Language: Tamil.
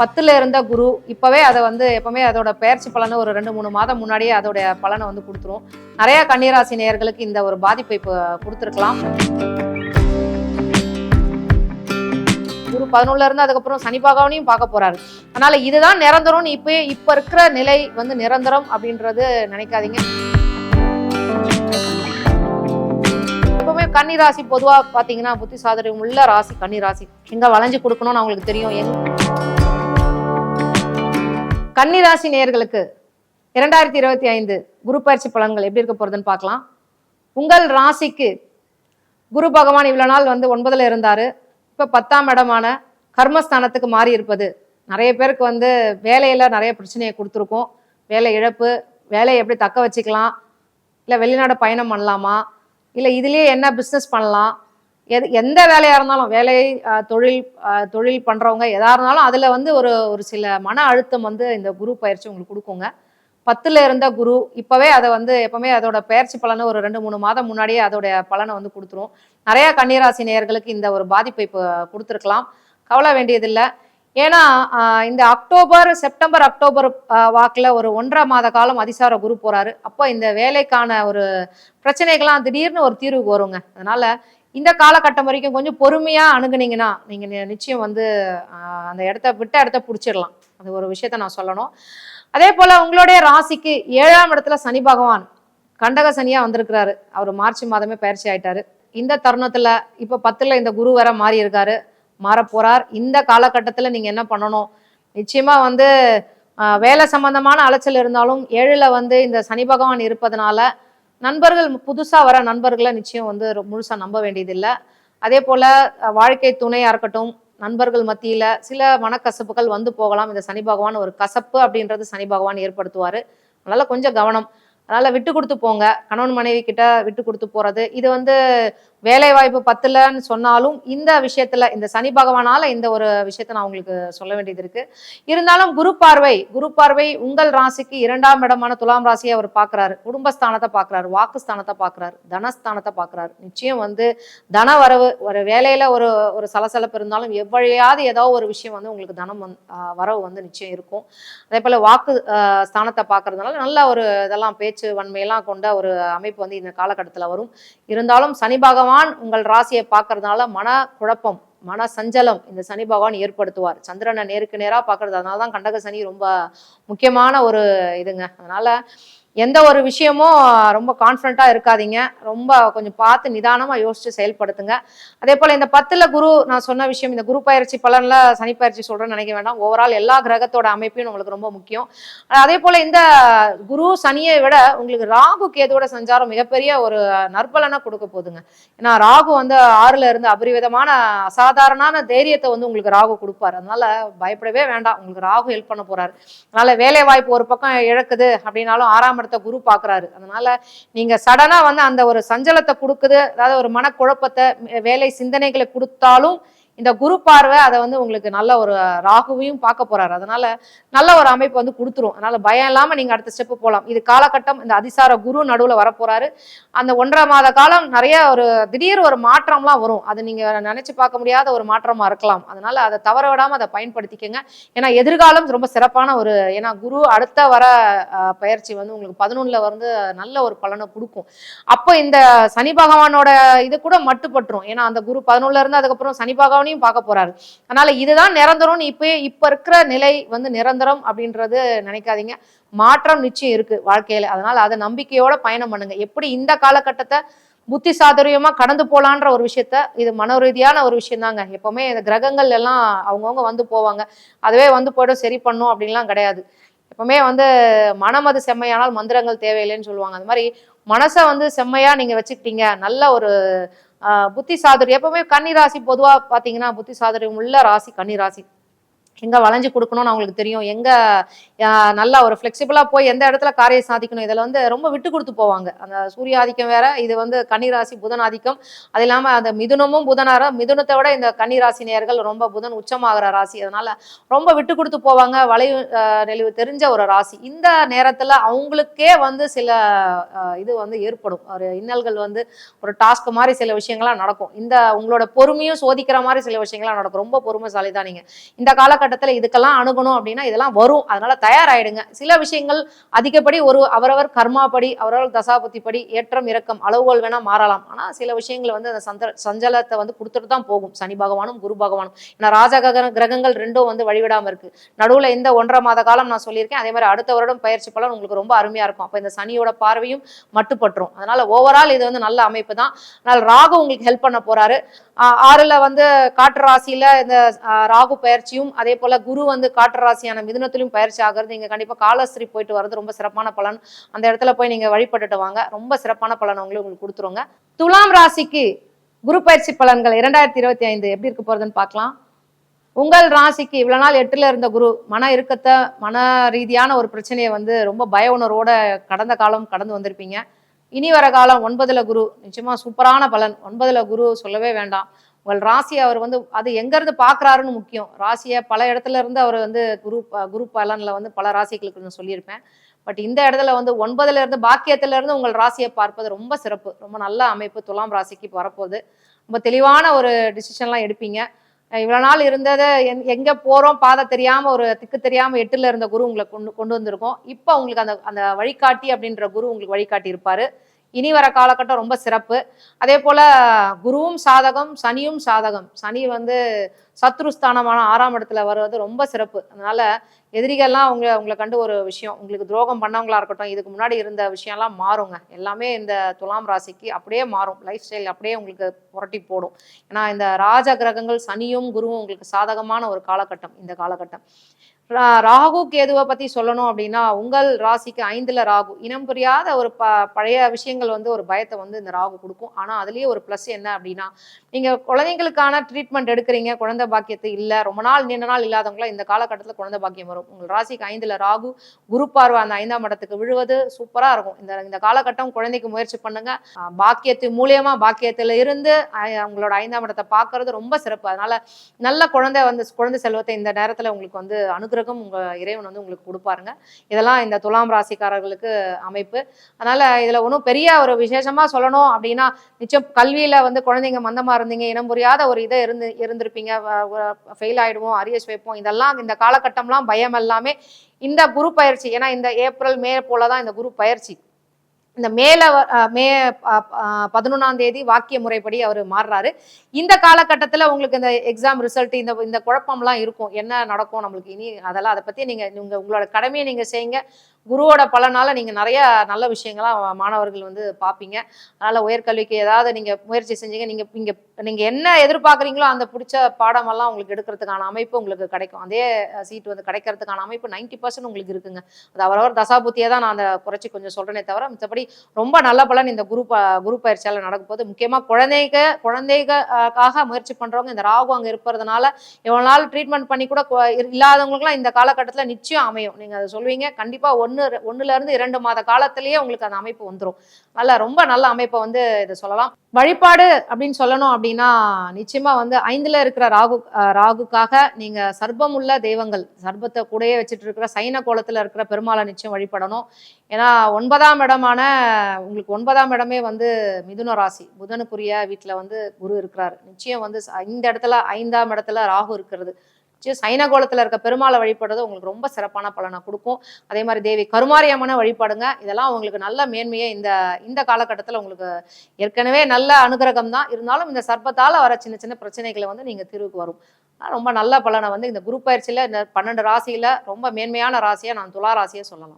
பத்துல இருந்த குரு இப்பவே அதை வந்து எப்பவுமே அதோட பயிற்சி பலனை ஒரு ரெண்டு மூணு மாதம் முன்னாடியே அதோட பலனை வந்து கொடுத்துரும். நிறைய கன்னிராசி நேயர்களுக்கு இந்த ஒரு பாதிப்பை இப்போ கொடுத்துருக்கலாம். குரு பதினொன்னுல இருந்து அதுக்கப்புறம் சனி பகவானையும் பார்க்க போறாரு. அதனால இதுதான் நிரந்தரம்னு இப்போ இப்ப இருக்கிற நிலை வந்து நிரந்தரம் அப்படின்றது நினைக்காதீங்க. எப்பவுமே கன்னி ராசி பொதுவா புத்தி சாதரியம் உள்ள ராசி கன்னி ராசி எங்க வளைஞ்சு கொடுக்கணும்னு அவங்களுக்கு தெரியும். எங்க கன்னி ராசி நேயர்களுக்கு இரண்டாயிரத்தி இருபத்தி ஐந்து குரு பயிற்சி பலன்கள் எப்படி இருக்க போறதுன்னு பார்க்கலாம். உங்கள் ராசிக்கு குரு பகவான் இவ்வளோ நாள் வந்து ஒன்பதில் இருந்தார். இப்போ பத்தாம் இடமான கர்மஸ்தானத்துக்கு மாறி இருப்பது. நிறைய பேருக்கு வந்து வேலையில் நிறைய பிரச்சனையை கொடுத்துருக்கோம். வேலை இழப்பு வேலையை எப்படி தக்க வச்சுக்கலாம்? இல்லை வெளிநாடு பயணம் பண்ணலாமா? இல்லை இதுலேயே என்ன பிஸ்னஸ் பண்ணலாம்? எது எந்த வேலையாக இருந்தாலும் வேலை தொழில் தொழில் பண்ணுறவங்க எதாக இருந்தாலும் அதில் வந்து ஒரு ஒரு சில மன அழுத்தம் வந்து இந்த குரு பயிற்சி உங்களுக்கு கொடுக்குங்க. பத்தில் இருந்த குரு இப்போவே அதை வந்து எப்போவுமே அதோட பயிற்சி பலனை ஒரு ரெண்டு மூணு மாதம் முன்னாடியே அதோடைய பலனை வந்து கொடுத்துரும். நிறையா கன்னிராசி நேயர்களுக்கு இந்த ஒரு பாதிப்பை இப்போ கொடுத்துருக்கலாம். கவலை வேண்டியதில்லை. ஏன்னா இந்த அக்டோபர் செப்டம்பர் அக்டோபர் வாக்கில் ஒரு ஒன்றரை மாத காலம் அதிசார குரு போகிறாரு அப்போ இந்த வேலைக்கான ஒரு பிரச்சனைகள்லாம் திடீர்னு ஒரு தீர்வுக்கு வருங்க. அதனால் இந்த காலகட்டம் வரைக்கும் கொஞ்சம் பொறுமையாக அணுகுனீங்கன்னா நீங்கள் நிச்சயம் வந்து அந்த இடத்த விட்ட இடத்த பிடிச்சிடலாம். அது ஒரு விஷயத்த நான் சொல்லணும். அதே போல் உங்களுடைய ராசிக்கு ஏழாம் இடத்துல சனி பகவான் கண்டக சனியாக வந்திருக்கிறாரு. அவர் மார்ச் மாதமே பயிற்சி ஆயிட்டாரு. இந்த தருணத்தில் இப்போ பத்தில் இந்த குரு வேற மாறி இருக்காரு மாறப் இந்த காலகட்டத்தில் நீங்கள் என்ன பண்ணணும்? நிச்சயமாக வந்து வேலை சம்பந்தமான அலைச்சல் இருந்தாலும் ஏழில் வந்து இந்த சனி பகவான் இருப்பதனால நண்பர்கள் புதுசாக வர நண்பர்களை நிச்சயம் வந்து முழுசாக நம்ப வேண்டியதில்லை. அதே போல் வாழ்க்கை துணையாக இருக்கட்டும் நண்பர்கள் மத்தியில் சில மனக்கசப்புகள் வந்து போகலாம். இந்த சனி பகவான் ஒரு கசப்பு அப்படின்றது சனி பகவான் ஏற்படுத்துவார். அதனால் கொஞ்சம் கவனம். அதனால் விட்டு கொடுத்து போங்க. கணவன் மனைவி கிட்ட விட்டு கொடுத்து போகிறது இது வந்து வேலை வாய்ப்பு பத்தலன்னு சொன்னாலும் இந்த விஷயத்துல இந்த சனி பகவானால இந்த ஒரு விஷயத்த நான் உங்களுக்கு சொல்ல வேண்டியது இருக்கு. இருந்தாலும் குரு பார்வை குரு பார்வை உங்கள் ராசிக்கு இரண்டாம் இடமான துலாம் ராசியை அவர் பார்க்கறாரு. குடும்பஸ்தானத்தை பார்க்குறாரு வாக்குஸ்தானத்தை பார்க்குறாரு தனஸ்தானத்தை பார்க்குறாரு. நிச்சயம் வந்து தன வரவு ஒரு வேலையில ஒரு ஒரு சலசலப்பு இருந்தாலும் எவ்வளையாவது ஏதோ ஒரு விஷயம் வந்து உங்களுக்கு தனம் வந் வரவு வந்து நிச்சயம் இருக்கும். அதே போல வாக்கு ஸ்தானத்தை பார்க்கறதுனால நல்ல ஒரு இதெல்லாம் பேச்சு வன்மையெல்லாம் கொண்ட ஒரு அமைப்பு வந்து இந்த காலகட்டத்தில் வரும். இருந்தாலும் சனி பகவான் உங்கள் ராசியை பார்க்கறதுனால மன குழப்பம் மன சஞ்சலம் இந்த சனி பகவான் ஏற்படுத்துவார். சந்திரனை நேருக்கு நேரா பார்க்கறது அதனால தான் கண்டக சனி ரொம்ப முக்கியமான ஒரு இதுங்க. அதனால எந்த ஒரு விஷயமும் ரொம்ப கான்ஃபிடண்ட்டாக இருக்காதீங்க. ரொம்ப கொஞ்சம் பார்த்து நிதானமாக யோசித்து செயல்படுத்துங்க. அதே போல் இந்த பத்தில் குரு நான் சொன்ன விஷயம் இந்த குரு பயிற்சி பலனில் சனி பயிற்சி சொல்கிறேன்னு நினைக்க வேண்டாம். ஓவரால் எல்லா கிரகத்தோட அமைப்பையும் உங்களுக்கு ரொம்ப முக்கியம். அதே போல் இந்த குரு சனியை விட உங்களுக்கு ராகு கேதுவோட சஞ்சாரம் மிகப்பெரிய ஒரு நற்பலனை கொடுக்க போகுதுங்க. ஏன்னா ராகு வந்து ஆறுல இருந்து அபரிவிதமான அசாதாரணமான தைரியத்தை வந்து உங்களுக்கு ராகு கொடுப்பாரு. அதனால பயப்படவே வேண்டாம். உங்களுக்கு ராகு ஹெல்ப் பண்ண போறாரு. அதனால வேலை வாய்ப்பு ஒரு பக்கம் இழக்குது அப்படின்னாலும் ஆறாம் இடத்த குரு பாக்குறாரு அதனால நீங்க சடனா வந்து அந்த ஒரு சஞ்சலத்தை கொடுக்குது அதாவது ஒரு மனக்குழப்பத்தை வேலை சிந்தனைகளை கொடுத்தாலும் இந்த குரு பார்வை அதை வந்து உங்களுக்கு நல்ல ஒரு ராகுவையும் பார்க்க போறாரு. அதனால நல்ல ஒரு அமைப்பு வந்து கொடுத்துரும். அதனால பயம் இல்லாம நீங்க அடுத்த ஸ்டெப் போகலாம் இது காலகட்டம் இந்த அதிசார குரு நடுவுல வரப்போறாரு அந்த ஒன்றரை மாத காலம் நிறைய ஒரு திடீர் ஒரு மாற்றம்லாம் வரும். அது நீங்க நினைச்சு பார்க்க முடியாத ஒரு மாற்றமா இருக்கலாம். அதனால அதை தவற விடாம அதை பயன்படுத்திக்கங்க. ஏன்னா எதிர்காலம் ரொம்ப சிறப்பான ஒரு ஏன்னா குரு அடுத்த வர பயிற்சி வந்து உங்களுக்கு பதினொன்னுல வந்து நல்ல ஒரு பலனை கொடுக்கும். அப்போ இந்த சனி பகவானோட இது கூட மட்டுப்பட்டுரும் ஏன்னா அந்த குரு பதினொன்னுல இருந்து அதுக்கப்புறம் சனி பகவானையும் பார்க்க போறாரு. அதனால இதுதான் நிரந்தரம்னு இப்போ இப்ப இருக்கிற நிலை வந்து நிரந்தரம் அப்படின்றது நினைக்காதீங்க. மாற்றம் நிச்சயம் இருக்கு வாழ்க்கையில. அதனால அதை நம்பிக்கையோட பயணம் பண்ணுங்க. எப்படி இந்த காலகட்டத்தை புத்தி சாதுரியமா கடந்து போலான்ற ஒரு விஷயத்த இது மன ரீதியான ஒரு விஷயம் தாங்க எப்பவுமே இந்த கிரகங்கள் எல்லாம் அவங்கவுங்க வந்து போவாங்க. அதுவே வந்து போய்டும் சரி பண்ணும் அப்படின்லாம் கிடையாது. எப்பவுமே வந்து மனம் அது செம்மையானால் மந்திரங்கள் தேவையில்லைன்னு சொல்லுவாங்க. அது மாதிரி மனசை வந்து செம்மையா நீங்க வச்சுக்கிட்டீங்க. நல்ல ஒரு புத்தி சாதுரியம் எப்பவுமே கன்னி ராசி பொதுவா பாத்தீங்கன்னா புத்தி சாதுரியம் உள்ள ராசி கன்னி ராசி எங்கே வளைஞ்சு கொடுக்கணும்னு அவங்களுக்கு தெரியும். எங்கே நல்லா ஒரு ஃப்ளெக்சிபிளாக போய் எந்த இடத்துல காரியம் சாதிக்கணும் இதில் வந்து ரொம்ப விட்டு கொடுத்து போவாங்க. அந்த சூரிய ஆதிக்கம் வேற இது வந்து கன்னி ராசி புதன் ஆதிக்கம். அது இல்லாமல் அந்த மிதுனமும் புதனார மிதுனத்தை விட இந்த கன்னிராசி நேர்கள் ரொம்ப புதன் உச்சமாகிற ராசி. அதனால ரொம்ப விட்டு கொடுத்து போவாங்க வளைவு நெளிவு தெரிஞ்ச ஒரு ராசி. இந்த நேரத்தில் அவங்களுக்கே வந்து சில இது வந்து ஏற்படும். ஒரு இன்னல்கள் வந்து ஒரு டாஸ்க் மாதிரி சில விஷயங்கள்லாம் நடக்கும். இந்த உங்களோட பொறுமையும் சோதிக்கிற மாதிரி சில விஷயங்கள்லாம் நடக்கும். ரொம்ப பொறுமைசாலி தான் நீங்கள் இந்த கால காலகட்டத்தில் இதுக்கெல்லாம் அணுகணும் அப்படின்னா இதெல்லாம் வரும். அதனால தயாராயிடுங்க. சில விஷயங்கள் அதிகப்படி ஒரு அவரவர் கர்மாப்படி அவரவர் தசாபுத்தி படி ஏற்றம் இறக்கம் அளவுகோல் வேணால் மாறலாம். ஆனால் சில விஷயங்கள் வந்து அந்த சந்த சஞ்சலத்தை வந்து கொடுத்துட்டு தான் போகும். சனி பகவானும் குரு பகவானும். ஏன்னா ராஜ கிரக- கிரகங்கள் ரெண்டும் வந்து வழிவிடாமல் இருக்கு. நடுவில் இந்த ஒன்றரை மாத காலம் நான் சொல்லியிருக்கேன். அதே மாதிரி அடுத்த வருடம் பயிற்சி பலன் உங்களுக்கு ரொம்ப அருமையாக இருக்கும். அப்போ இந்த சனியோட பார்வையும் மட்டுப்பட்டுரும். அதனால ஓவரால் இது வந்து நல்ல அமைப்பு தான். அதனால் ராகு உங்களுக்கு ஹெல்ப் பண்ண போறாரு. ஆறில் ஆறுல வந்து காற்று ராசியில இந்த ராகு பயிற்சியும் அதே அதே போல் குரு வந்து காற்று ராசியான மிதுனத்திலும் பயிற்சி ஆகிறது. நீங்கள் கண்டிப்பாக காலஸ்திரி போயிட்டு வர்றது ரொம்ப சிறப்பான பலன். அந்த இடத்துல போய் நீங்கள் வழிபட்டுட்டு வாங்க. ரொம்ப சிறப்பான பலன் உங்களுக்கு உங்களுக்கு கொடுத்துருங்க துலாம் ராசிக்கு குரு பயிற்சி பலன்கள் இரண்டாயிரத்தி இருபத்தி ஐந்து எப்படி இருக்க போகிறதுன்னு பார்க்கலாம். உங்கள் ராசிக்கு இவ்வளோ நாள் எட்டில் இருந்த குரு மன இறுக்கத்தை மன ரீதியான ஒரு பிரச்சனையை வந்து ரொம்ப பய உணர்வோட கடந்த காலம் கடந்து வந்திருப்பீங்க. இனி வர காலம் ஒன்பதுல குரு. நிச்சயமா சூப்பரான பலன். ஒன்பதுல குரு சொல்லவே வேண்டாம். உங்கள் ராசியை அவர் வந்து அது எங்கேருந்து பார்க்குறாருன்னு முக்கியம். ராசியை பல இடத்துல இருந்து அவர் வந்து குரூப் குரூப் பலனில் வந்து பல ராசிகளுக்கு நான் சொல்லியிருப்பேன். பட் இந்த இடத்துல வந்து ஒன்பதுல இருந்து பாக்கியத்துல இருந்து உங்கள் ராசியை பார்ப்பது ரொம்ப சிறப்பு. ரொம்ப நல்ல அமைப்பு துலாம் ராசிக்கு வரப்போகுது. ரொம்ப தெளிவான ஒரு டிசிஷன்லாம் எடுப்பீங்க. இவ்வளோ நாள் இருந்ததை எங்- எங்கே போகிறோம் பாதை தெரியாமல் ஒரு திக்கு தெரியாமல் எட்டில் இருந்த குரு உங்களை கொண்டு கொண்டு வந்திருக்கோம். இப்போ உங்களுக்கு அந்த அந்த வழிகாட்டி அப்படின்ற குரு உங்களுக்கு வழிகாட்டி இருப்பார் இனி வர காலகட்டம் ரொம்ப சிறப்பு. அதே போல குருவும் சாதகம் சனியும் சாதகம். சனி வந்து சத்ருஸ்தானமான ஆறாம் இடத்துல வருவது ரொம்ப சிறப்பு. அதனால எதிரிகள்லாம் அவங்க உங்களை கண்டு ஒரு விஷயம். உங்களுக்கு துரோகம் பண்ணவங்களா இருக்கட்டும் இதுக்கு முன்னாடி இருந்த விஷயம்லாம் மாறுங்க. எல்லாமே இந்த துலாம் ராசிக்கு அப்படியே மாறும். லைஃப் ஸ்டைல் அப்படியே உங்களுக்கு புரட்டி போடும். ஏன்னா இந்த ராஜ கிரகங்கள் சனியும் குருவும் உங்களுக்கு சாதகமான ஒரு காலகட்டம். இந்த காலகட்டம். ராகு கேதுவை பத்தி சொல்லணும் அப்படின்னா உங்கள் ராசிக்கு ஐந்துல ராகு. இனம் புரியாத ஒரு ப பழைய விஷயங்கள் வந்து ஒரு பயத்தை வந்து இந்த ராகு கொடுக்கும். ஆனா அதுலயே ஒரு ப்ளஸ் என்ன அப்படின்னா நீங்க குழந்தைங்களுக்கான ட்ரீட்மெண்ட் எடுக்கிறீங்க குழந்தை பாக்கியத்தை இல்ல ரொம்ப நாள் நீண்ட நாள் இல்லாதவங்களா இந்த காலகட்டத்துல குழந்தை பாக்கியம் வரும். உங்கள் ராசிக்கு ஐந்துல ராகு குரு பார்வை அந்த ஐந்தாம் இடத்துக்கு விழுவது சூப்பரா இருக்கும். இந்த இந்த காலகட்டம் குழந்தைக்கு முயற்சி பண்ணுங்க. பாக்கியத்து மூலியமா பாக்கியத்துல இருந்து உங்களோட ஐந்தாம் இடத்தை பார்க்கறது ரொம்ப சிறப்பு. அதனால நல்ல குழந்தை வந்து குழந்தை செல்வத்தை இந்த நேரத்துல உங்களுக்கு வந்து அனுகிரகம் உங்க இறைவன் வந்து உங்களுக்கு கொடுப்பாருங்க. இதெல்லாம் இந்த துலாம் ராசிக்காரர்களுக்கு அமைப்பு. அதனால இதுல ஒன்றும் பெரிய ஒரு விசேஷமா சொல்லணும் அப்படின்னா நிச்சயம் கல்வியில வந்து குழந்தைங்க மந்தமா இருந்தீங்க இனம் புரியாத ஒரு இதை இருந்து இருந்திருப்பீங்க. ஃபெயில் ஆயிடுவோம் அரியஸ் வைப்போம். இதெல்லாம் இந்த காலகட்டம்லாம் பயம் எல்லாமே இந்த குரு பயிற்சி. ஏன்னா இந்த ஏப்ரல் மே போல தான் இந்த குரு பயிற்சி. இந்த மேல மே பதினொன்றாம் தேதி வாக்கிய முறைப்படி அவர் மாறுறாரு. இந்த காலகட்டத்தில் உங்களுக்கு இந்த எக்ஸாம் ரிசல்ட் இந்த இந்த குழப்பம்லாம் இருக்கும். என்ன நடக்கும் நம்மளுக்கு இனி அதெல்லாம் அதை பற்றி நீங்கள் உங்கள் உங்களோட கடமையை நீங்கள் செய்யுங்க. குருவோட பலனால் நீங்கள் நிறைய நல்ல விஷயங்களாம் மாணவர்கள் வந்து பார்ப்பீங்க. அதனால் உயர்கல்விக்கு ஏதாவது நீங்கள் முயற்சி செஞ்சீங்க. நீங்கள் இங்கே நீங்கள் என்ன எதிர்பார்க்குறீங்களோ அந்த பிடிச்ச பாடமெல்லாம் உங்களுக்கு எடுக்கிறதுக்கான அமைப்பு உங்களுக்கு கிடைக்கும். அதே சீட் வந்து கிடைக்கிறதுக்கான அமைப்பு 90% பர்சன்ட் உங்களுக்கு இருக்குங்க. அது அவரவர் தசாபுத்தியை தான் நான் அந்த குறைச்சி கொஞ்சம் சொல்கிறேனே தவிர மித்தபடி ரொம்ப நல்ல பலன் இந்த குரு குரு பயிற்சியால் நடக்கும் போது முக்கியமாக குழந்தைக குழந்தைகளுக்காக முயற்சி பண்ணுறவங்க இந்த ராகு அங்கே இருப்பதுனால இவ்வளோ நாள் ட்ரீட்மெண்ட் பண்ணி கூட இல்லாதவங்களுக்குலாம் இந்த காலகட்டத்தில் நிச்சயம் அமையும். நீங்கள் அதை சொல்வீங்க கண்டிப்பாக ஒன்று ஒன்றுலேருந்து இரண்டு மாத காலத்திலேயே உங்களுக்கு அந்த அமைப்பு வந்துடும் நல்ல ரொம்ப நல்ல அமைப்பை வந்து இதை சொல்லலாம். வழிபாடு அப்படின்னு சொல்லணும் அப்படின்னா நிச்சயமா வந்து ஐந்துல இருக்கிற ராகு ராகுக்காக நீங்க சர்ப்பமுள்ள தெய்வங்கள் சர்ப்பத்தை கூடயே வச்சுட்டு இருக்கிற சைன கோலத்துல இருக்கிற பெருமாளை நிச்சயம் வழிபடணும். ஏன்னா ஒன்பதாம் இடமான உங்களுக்கு ஒன்பதாம் இடமே வந்து மிதுன ராசி. புதனுக்குரிய வீட்டில் வந்து குரு இருக்கிறாரு. நிச்சயம் வந்து ச- இந்த இடத்துல ஐந்தாம் இடத்துல ராகு இருக்கிறது. நிச்சயம் சைனகோலத்தில் இருக்க பெருமாளை வழிபடுறது உங்களுக்கு ரொம்ப சிறப்பான பலனை கொடுக்கும். அதே மாதிரி தேவி கருமாரியம்மனை வழிபாடுங்க. இதெல்லாம் உங்களுக்கு நல்ல மேன்மையை இந்த இந்த காலகட்டத்தில் உங்களுக்கு ஏற்கனவே நல்ல அனுகிரகம் தான். இருந்தாலும் இந்த சர்ப்பத்தால் வர சின்ன சின்ன பிரச்சனைகளை வந்து நீங்கள் தீர்வுக்கு வரும். ரொம்ப நல்ல பலனை வந்து இந்த குரு பயிற்சியில் இந்த பன்னெண்டு ராசியில் ரொம்ப மேன்மையான ராசியாக நான் துளா ராசியை சொல்லலாம்.